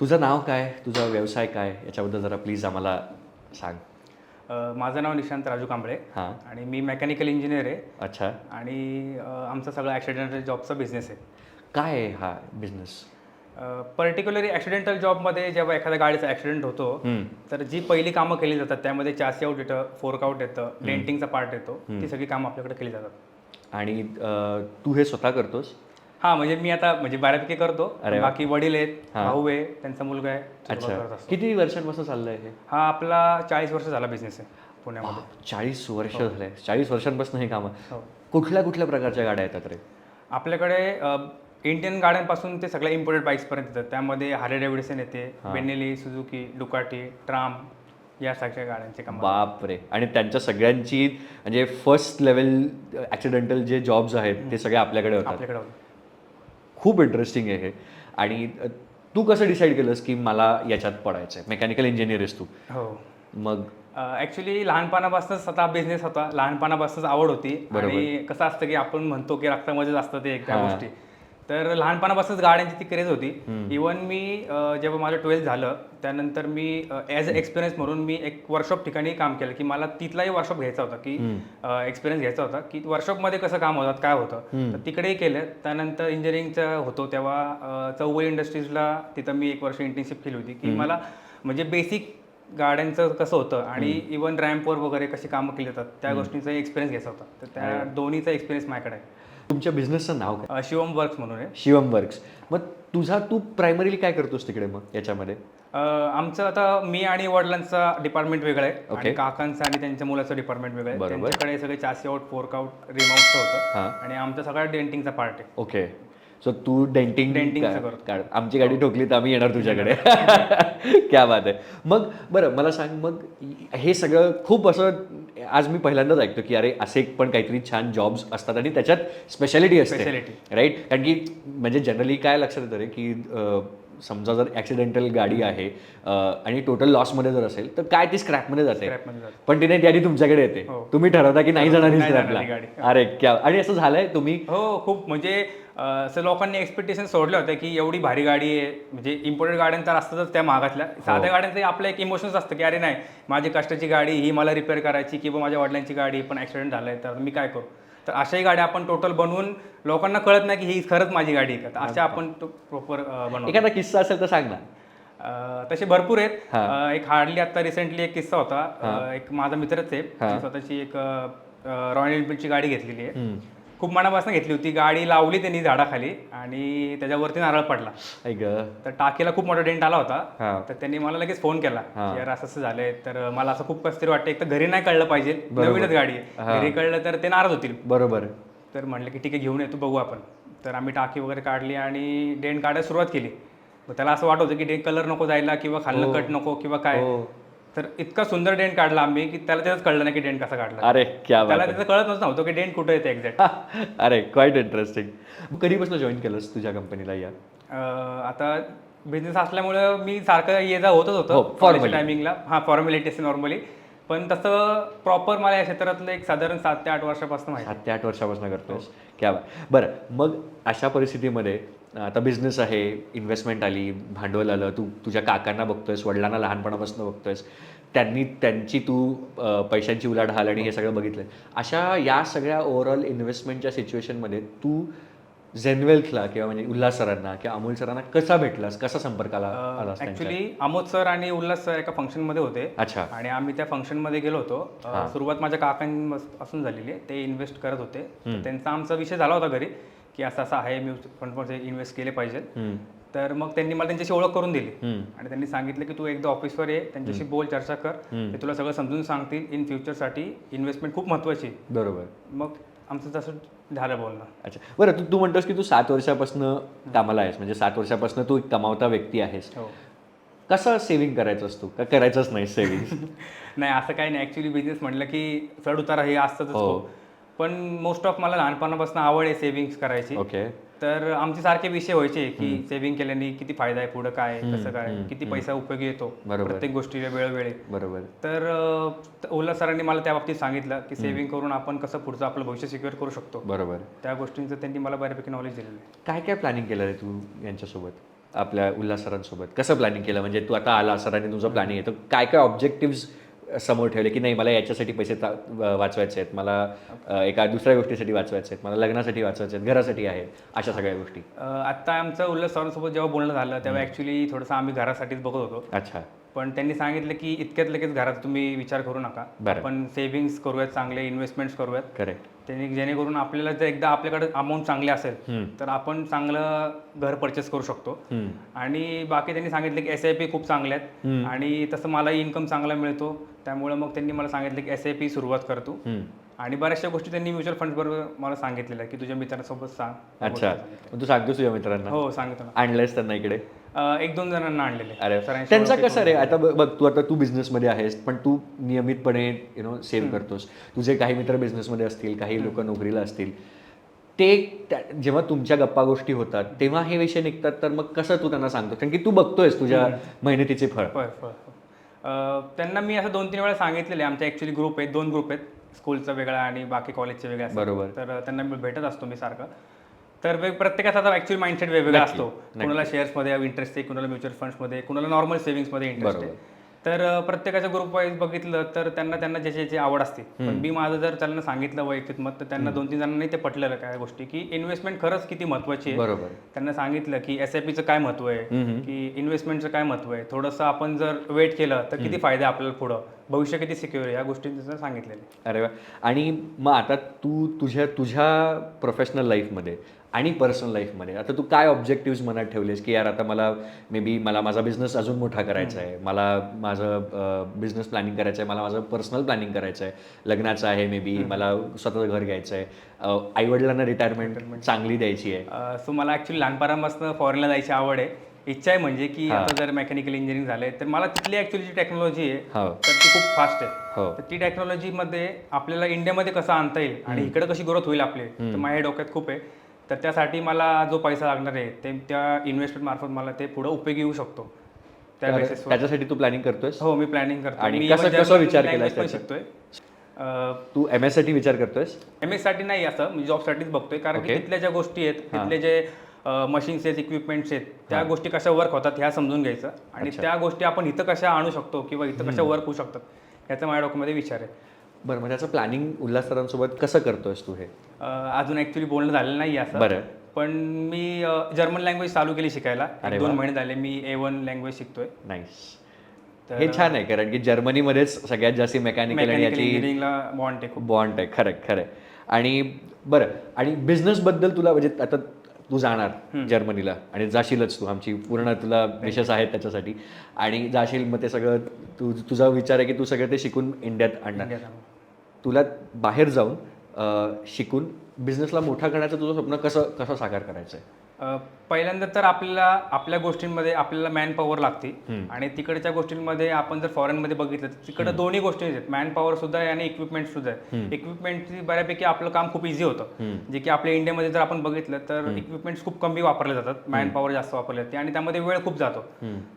तुझं नाव काय? तुझा व्यवसाय काय? याच्याबद्दल जरा प्लीज आम्हाला सांग. अ, माझं नाव निशांत राजू कांबळे. हां. आणि मी मेकॅनिकल इंजिनियर आहे. अच्छा. आणि अ, आमचा सगळा ॲक्सिडेंटल जॉबचा बिझनेस आहे. काय आहे हा बिझनेस पर्टिक्युलरली ॲक्सिडेंटल जॉबमध्ये जेव्हा एखाद्या गाडीचा ॲक्सिडेंट होतो तर जी पहिली कामं केली जातात त्यामध्ये चासी आउट येतं फोर्क आउट येतं डेंटिंगचा पार्ट येतो ती सगळी कामं आपल्याकडे केली जातात. आणि अं, तू हे स्वतः करतोस? हां म्हणजे मी आता म्हणजे बऱ्यापैकी करतो. अरे वा. बाकी वडील आहेत भाऊ आहे त्यांचा मुलगा आहे. करत अच्छा असतो. किती वर्षांपासून चाललंय हे? हा आपला चाळीस वर्ष झाला बिझनेस आहे पुण्यामध्ये. चाळीस वर्ष झाले चाळीस वर्षांपासून हे कामं हो. कुठल्या कुठल्या प्रकारच्या गाड्या येतात रे? आपल्याकडे अ, इंडियन गाड्यांपासून ते सगळ्या इम्पोर्टेड बाईक्सपर्यंत येतात. त्यामध्ये हार्ले डेव्हिडसन येते बेनेली सुझुकी डुकाटी ट्राम या सारख्या गाड्यांचे काम बाप रे आणि त्यांच्या सगळ्यांची म्हणजे फर्स्ट लेवल ॲक्सिडेंटल जे जॉब्स आहेत ते सगळे आपल्याकडे होतात. आपल्याकडे होते. खूप इंटरेस्टिंग आहे हे. आणि तू कसं डिसाईड केलंस की मला याच्यात पडायचं आहे मेकॅनिकल इंजिनियर आहेस तू. हो. मग? ॲक्च्युली लहानपणापासूनच स्वतः बिझनेस होता. लहानपणापासूनच आवड होती. आणि कसं असतं की आपण म्हणतो की रक्तामध्येच असतं ते एक त्या गोष्टी. तर लहानपणापासूनच गाड्यांची ती क्रेज होती. इवन मी जेव्हा माझं ट्वेल्थ झालं त्यानंतर मी ॲज अ एक्सपिरियन्स म्हणून मी एक वर्कशॉप ठिकाणी काम केलं की मला तिथलाही वर्कशॉप घ्यायचा होता की एक्सपिरियन्स घ्यायचा होता की वर्कशॉपमध्ये कसं काम होतात काय होतं. तर तिकडेही केलं. त्यानंतर इंजिनिअरिंगचं होतो तेव्हा चौगुले इंडस्ट्रीजला तिथं मी एक वर्ष इंटर्नशिप केली होती की मला म्हणजे बेसिक गाड्यांचं कसं होतं आणि इवन रॅम्पवर वगैरे कशी कामं केली जातात त्या गोष्टींचा एक्सपिरियन्स घ्यायचा होता. तर त्या दोन्हीचा एक्सपिरियन्स माझ्याकडे आहे. तुमच्या बिझनेसचं नाव काय? शिवम वर्क्स म्हणून आहे. शिवम वर्क्स मग तुझा तू प्रायमरीली काय करतोस तिकडे मग याच्यामध्ये? अ, आमचं आता मी आणि वडिलांचा डिपार्टमेंट वेगळं आहे. आणि काकांचं आणि त्यांच्या मुलाचं डिपार्टमेंट वेगळं आहे. त्यांच्याकडे सगळे चासी आउट फोर्क आउट रिमाउटचं होतं. आणि आमचा सगळा डेंटिंगचा पार्ट आहे. ओके सो तू डेंटिंग करतो. काढ. आमची गाडी ठोकली तर आम्ही येणार तुझ्याकडे. क्या बात आहे. मग बरं मला सांग मग हे सगळं खूप असं आज मी पहिल्यांदाच ऐकतो की अरे असे पण काहीतरी छान जॉब्स असतात आणि त्याच्यात स्पेशालिटी असते. राईट कारण की म्हणजे जनरली काय लक्षात येतं रे की समजा जर ॲक्सिडेंटल गाडी आहे आणि टोटल लॉसमध्ये जर असेल तर काय ती स्क्रॅपमध्ये जाते. पण तिने ती आधी तुमच्याकडे येते. हो. तुम्ही ठरवता की नाही जाणार ही स्क्रॅपला ही. अरे क्या आणि असं झालंय तुम्ही? हो खूप. म्हणजे असं लोकांनी एक्सपेक्टेशन सोडले होते की एवढी भारी गाडी आहे. म्हणजे इम्पोर्टेड गाड्या तर असतातच त्या महागातल्या साध्या गाड्यांचं आपलं एक इमोशन्स असतं की अरे नाही माझी कष्टाची गाडी ही मला रिपेअर करायची किंवा माझ्या वडिलांची गाडी पण ॲक्सिडेंट झालाय तर मी काय करू? तर अशाही गाड्या आपण टोटल बनवून लोकांना कळत नाही की ही खरंच माझी गाडी आहे का? तर अशा आपण प्रॉपर बनवतो. एखादा किस्सा असेल तर सांग ना. तसे भरपूर आहेत. एक हार्डली आता रिसेंटली एक किस्सा होता. एक माझा मित्रच आहे. स्वतःची एक रॉयल एनफिल्डची गाडी घेतलेली आहे. खूप मनापासून घेतली होती. गाडी लावली त्यांनी झाडाखाली आणि त्याच्यावरती नारळ पडला. ऐक तर टाकीला खूप मोठा डेंट आला होता. हा. तर त्यांनी मला लगेच फोन केला की यार असं असं झालंय. तर मला असं खूप कसं तरी वाटतं एक तर घरी नाही कळलं पाहिजे. नवीनच गाडी आहे. घरी कळलं तर ते नाराज होतील. बरोबर. तर म्हणलं की ठीक आहे घेऊन येतो बघू आपण. तर आम्ही टाकी वगैरे काढली आणि डेंट काढायला सुरुवात केली. त्याला असं वाटत होतं की डेंट कलर नको जायला किंवा खाल्लं कट नको किंवा काय? तर इतका सुंदर डेंट काढला आम्ही की त्याला त्याच कळलं नाही की डेंट कसा काढला. अरे क्या बात त्याला त्याचं कळत नव्हतं की डेंट कुठे येते एक्झॅक्ट अरे क्वाईट इंटरेस्टिंग कधीपासून जॉईन केलंस तुझ्या कंपनीला या? आता बिझनेस असल्यामुळं मी सारखं ये जा होतच होतं. टायमिंगला हा फॉर्मॅलिटी असते नॉर्मली पण तसं प्रॉपर मला या क्षेत्रातलं एक साधारण सात ते आठ वर्षापासून माहिती सात ते आठ वर्षापासून करतोस क्या बरं मग अशा परिस्थितीमध्ये आता बिझनेस आहे इन्व्हेस्टमेंट आली भांडवल आलं तू तुझ्या काकांना बघतोयस वडिलांना लहानपणापासून बघतोयस त्यांनी त्यांची तू पैशांची उलाढाल आणि हे सगळं बघितलं अशा या सगळ्या ओव्हरऑल इन्व्हेस्टमेंटच्या सिच्युएशनमध्ये तू झेनवेल्थला किंवा म्हणजे उल्हास सरांना किंवा अमोल सरांना कसा भेटलास? कसा संपर्काला आलास त्यांच्या ऍक्च्युली अमोद सर आणि उल्हास सर एका फंक्शनमध्ये होते. अच्छा. आणि आम्ही त्या फंक्शनमध्ये गेलो होतो. सुरुवात माझ्या काकांपासून झालेली ते इन्व्हेस्ट करत होते. त्यांचा आमचा विषय झाला होता घरी. की असं असं आहे म्युच्युअल फंडमध्ये इन्व्हेस्ट केले पाहिजे. तर मग त्यांनी मला त्यांच्याशी ओळख करून दिली. आणि त्यांनी सांगितलं की तू एकदा ऑफिसवर ये त्यांच्याशी बोल चर्चा कर. ते तुला सगळं समजून सांगतील. इन फ्युचरसाठी इन्व्हेस्टमेंट खूप महत्वाची. बरोबर. मग आमचं तसं झालं बोलणं. अच्छा. बरं तू तू म्हणतोस की तू सात वर्षापासून कामाला आहेस. म्हणजे सात वर्षापासून तू एक कमावता व्यक्ती आहेस. हो. कसं सेव्हिंग करायचंस तू? का करायचंच नाही सेव्हिंग नाही असं काही नाही. ॲक्च्युली बिझनेस म्हटलं की चढ उतार हे असतंच हो. पण मोस्ट ऑफ मला लहानपणापासून आवड आहे सेव्हिंग्स करायची. ओके तर आमचे सारखे विषय व्हायचे की सेव्हिंग केल्याने किती फायदा आहे पुढं काय कसं काय किती पैसा उपयोगी येतो बरोबर. प्रत्येक गोष्टीला वेळोवेळी. बरोबर. तर उल्हास सरांनी मला त्या बाबतीत सांगितलं की सेव्हिंग करून आपण कसं पुढचं आपलं भविष्य सिक्युअर करू शकतो. बरोबर. त्या गोष्टींचं त्यांनी मला बऱ्यापैकी नॉलेज दिलेलं आहे. काय काय प्लॅनिंग केलं रे तू यांच्यासोबत? आपल्या उल्हास सरांसोबत. कसं प्लॅनिंग केलं? म्हणजे तू आता आला सरांनी तुझं प्लॅनिंग आहे. तर काय काय ऑब्जेक्टिव्ह समोर ठेवले की नाही मला याच्यासाठी पैसे वाचवायचे आहेत मला एका दुसऱ्या गोष्टीसाठी वाचवायचे आहेत मला लग्नासाठी वाचवायचे आहेत घरासाठी आहे अशा सगळ्या गोष्टी. आत्ता आमचं उल्हास सरांसोबत जेव्हा बोलणं झालं तेव्हा ॲक्च्युली थोडंसं आम्ही घरासाठीच बघत होतो. अच्छा. पण त्यांनी सांगितलं की इतक्यात लगेच घरात तुम्ही विचार करू नका. बरं. आपण सेव्हिंग्स करूयात चांगले इन्व्हेस्टमेंट्स करूयात. करेक्ट त्यांनी जेणेकरून आपल्याला जर एकदा आपल्याकडे अमाऊंट चांगली असेल तर आपण चांगलं घर परचेस करू शकतो. आणि बाकी त्यांनी सांगितलं की एस आय पी खूप चांगल्या आहेत. आणि तसं मला इन्कम चांगला मिळतो. त्यामुळे मग त्यांनी मला सांगितलं की एस आय पी सुरुवात कर तू. आणि बऱ्याचशा गोष्टी त्यांनी म्युच्युअल फंड बरोबर मला सांगितलेलं आहे की तुझ्या मित्रांसोबत सांग. अच्छा. मग तू सांगतोस तुझ्या मित्रांना? हो सांगितलं ना. आणलंयस त्यांना इकडे? एक दोन जणांना आणलेले अरे त्यांचा कसं रे? आता बघ तू आता तू बिझनेसमध्ये आहेस पण तू नियमितपणे यु नो सेव्ह करतोस. तुझे काही मित्र बिझनेसमध्ये असतील काही लोक नोकरीला असतील. ते जेव्हा तुमच्या गप्पा गोष्टी होतात तेव्हा हे विषय निघतात तर मग कसं तू त्यांना सांगतो? कारण की तू बघतोयस तुझ्या मेहनतीचे फळ. त्यांना मी असं दोन तीन वेळा सांगितलेले आमच्या ॲक्च्युली ग्रुप आहेत दोन ग्रुप आहेत. स्कूलचा वेगळा आणि बाकी कॉलेजचे वेगळे. बरोबर. तर त्यांना मी भेटत असतो मी सारखं. तर प्रत्येकाचा आता ॲक्च्युली माइंडसेट वेगवेगळा असतो. कुणाला शेअर्समध्ये इंटरेस्ट आहे कुणाला म्युच्युअल फंड्समध्ये कुणाला नॉर्मल सेव्हिंग्समध्ये इंटरेस्ट आहे. तर प्रत्येकाच्या ग्रुप वाईज बघितलं तर त्यांना त्यांना ज्याची ज्याची आवड असते. पण मी माझं जर त्यांना सांगितलं वैयक्तिक मत तर त्यांना दोन तीन जणांनी ते पटलेलं काय गोष्टी की इन्व्हेस्टमेंट खरंच किती महत्वाची आहे. बरोबर. त्यांना सांगितलं की एस आय पीचं काय महत्त्व आहे की इन्व्हेस्टमेंटचं काय महत्त्व आहे. थोडंसं आपण जर वेट केलं तर किती फायदे आपल्याला पुढं? भविष्य किती सिक्युअर आहे? या गोष्टी त्यांना सांगितलेले अरे वा. आणि मग आता तू तुझ्या तुझ्या प्रोफेशनल लाईफमध्ये आणि पर्सनल लाईफमध्ये आता तू काय ऑब्जेक्टिव्ह मनात ठेवलेस की यार आता मला मे बी मला माझा बिझनेस अजून मोठा करायचा आहे. मला माझं बिझनेस प्लॅनिंग करायचं आहे. मला माझं पर्सनल प्लॅनिंग करायचं आहे. लग्नाचं आहे मे बी मला स्वतःचं घर घ्यायचं आहे. आईवडिलांना रिटायरमेंट चांगली द्यायची आहे. सो मला ॲक्च्युली लहानपणापासून फॉरेनला जायची आवड आहे. इच्छा आहे म्हणजे की आता जर मेकॅनिकल इंजिनिअरिंग झालंय तर मला तिथली ॲक्च्युली जी टेक्नॉलॉजी आहे हो. तर ती खूप फास्ट आहे. हो. तर ती टेक्नॉलॉजीमध्ये आपल्याला इंडियामध्ये कसं आणता येईल आणि इकडे कशी ग्रोथ होईल आपली तर माझ्या डोक्यात खूप आहे. तर त्यासाठी मला जो पैसा लागणार आहे ते त्या इन्व्हेस्टमेंट मार्फत मला ते पुढे उपयोगी येऊ शकतो. त्या बेसिसवर त्याच्यासाठी तू प्लॅनिंग करतोयस? हो मी प्लॅनिंग करतो आणि मी कसं- even कसं German विचार केलास पण? शिकतोय. तू एम एससाठी विचार करतोयस? एम एससाठी नाही असं मी जॉबसाठीच बघतोय. कारण की. तिथल्या ज्या गोष्टी आहेत तिथले जे मशीन्स आहेत इक्विपमेंट्स आहेत त्या गोष्टी कशा वर्क होतात ह्या समजून घ्यायचं. आणि त्या गोष्टी आपण इथं कशा आणू शकतो किंवा इथं कशा वर्क होऊ शकतात याचा माझ्या डोक्यामध्ये विचार आहे. बरं मग त्याचं प्लॅनिंग उल्हास सरांसोबत कसं करतोयस तू हे? अं, अजून ऍक्च्युली बोलणं झालेलं नाही असं. बरं. पण मी जर्मन लँग्वेज चालू केली शिकायला. एक दोन. महिने झाले मी ए वन लँग्वेज शिकतोय. नाईस हे छान आहे कारण की जर्मनीमध्येच सगळ्यात जास्त मेकॅनिकल आणि मेकॅनिकल याची इंजिनिअरिंगला बॉन्ड आहे खूप. बॉन्ड आहे खरं खरं आणि बरं आणि business बद्दल तुला म्हणजे आता तू जाणार जर्मनीला आणि जाशीलच तू आमची पूर्ण तुला विशेष आहेत त्याच्यासाठी. आणि जाशील मग ते सगळं तू तुझा विचार आहे की तू सगळं ते शिकून इंडियात आणणार. तुला बाहेर जाऊन शिकून बिझनेसला मोठा करण्याचं तुझं स्वप्न कसं कसं साकार करायचं आहे पहिल्यांदा तर आपल्याला आपल्या गोष्टींमध्ये आपल्याला मॅन पॉवर लागते आणि तिकडच्या गोष्टींमध्ये आपण जर फॉरेनमध्ये बघितलं तर तिकडे दोन्ही गोष्टी आहेत मॅन पॉवर सुद्धा आहे आणि इक्विपमेंट सुद्धा आहे. इक्विपमेंटची बऱ्यापैकी आपलं काम खूप इझी होतं. जे की आपल्या इंडियामध्ये जर आपण बघितलं तर इक्विपमेंट्स खूप कमी वापरले जातात. मॅन पॉवर जास्त वापरले जाते. आणि त्यामध्ये वेळ खूप जातो.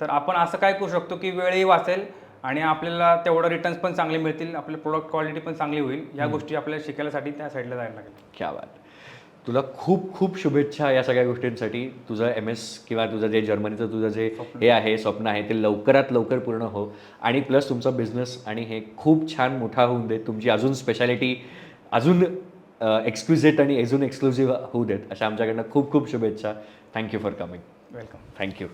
तर आपण असं काय करू शकतो की वेळही वाचेल आणि आपल्याला तेवढं रिटर्न्स पण चांगले मिळतील आपलं प्रोडक्ट क्वालिटी पण चांगली होईल या गोष्टी आपल्याला शिकायसाठी त्या साईडला जायला लागेल. क्या बात. तुला खूप खूप शुभेच्छा या सगळ्या गोष्टींसाठी. तुझं एम एस किंवा तुझं जे जर्मनीचं तुझं जे हे आहे स्वप्न आहे ते लवकरात लवकर पूर्ण हो. आणि प्लस तुमचा बिझनेस आणि हे खूप छान मोठा होऊन देत. तुमची अजून स्पेशालिटी अजून एक्सक्लुझिट आणि अजून एक्सक्लुझिव्ह होऊ देत. अशा आमच्याकडनं खूप खूप शुभेच्छा. Thank you for coming welcome thank you